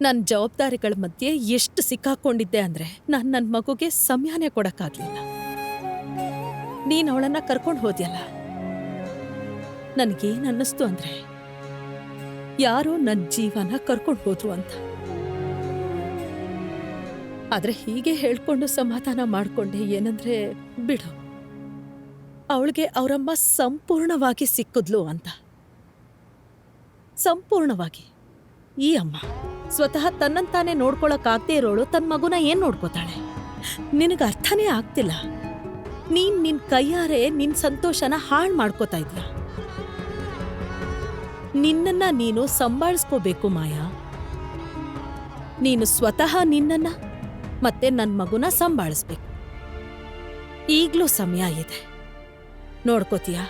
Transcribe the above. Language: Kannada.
ನನ್ನ ಜವಾಬ್ದಾರಿಗಳ ಮಧ್ಯೆ ಎಷ್ಟು ಸಿಕ್ಕಾಕೊಂಡಿದ್ದೆ ಅಂದ್ರೆ ನಾನು ನನ್ನ ಮಗುಗೆ ಸಮಯನೇ ಕೊಡಕ್ಕಾಗ್ಲಿಲ್ಲ. ನೀನು ಅವಳನ್ನ ಕರ್ಕೊಂಡು ಹೋದ್ಯಲ್ಲ? ನನಗೇನು ಅನ್ನಿಸ್ತು ಅಂದ್ರೆ ಯಾರೋ ನನ್ನ ಜೀವನ ಕರ್ಕೊಂಡು ಹೋದ್ರು ಅಂತ. ಆದ್ರೆ ಹೀಗೆ ಹೇಳ್ಕೊಂಡು ಸಮಾಧಾನ ಮಾಡ್ಕೊಂಡೆ ಏನಂದ್ರೆ ಬಿಡು. ಅವಳಿಗೆ ಅವರಮ್ಮ ಸಂಪೂರ್ಣವಾಗಿ ಸಿಕ್ಕಿದ್ಲು ಅಂತ. ಸಂಪೂರ್ಣವಾಗಿ. ಈ ಅಮ್ಮ. ಸ್ವತಃ ತನ್ನಂತಾನೆ ನೋಡ್ಕೊಳಕ್ಕಾಗ್ದೇ ಇರೋಳು ತನ್ನ ಮಗುನ ಏನ್ ನೋಡ್ಕೋತಾಳೆ? ನಿನಗೆ ಅರ್ಥನೇ ಆಗ್ತಿಲ್ಲ. ನೀನ್ ನಿನ್ ಕೈಯಾರೆ ನಿನ್ ಸಂತೋಷನ ಹಾಳು ಮಾಡ್ಕೋತಾ ಇದ್ಯಾ? ನಿನ್ನನ್ನ ನೀನು ಸಂಭಾಳಿಸ್ಕೋಬೇಕು ಮಾಯಾ. ನೀನು ಸ್ವತಃ ನಿನ್ನನ್ನ ಮತ್ತೆ ನನ್ ಮಗುನ ಸಂಭಾಳಿಸ್ಬೇಕು. ಈಗ್ಲೂ ಸಮಯ ಇದೆ ನೋಡ್ಕೋತೀಯಾ?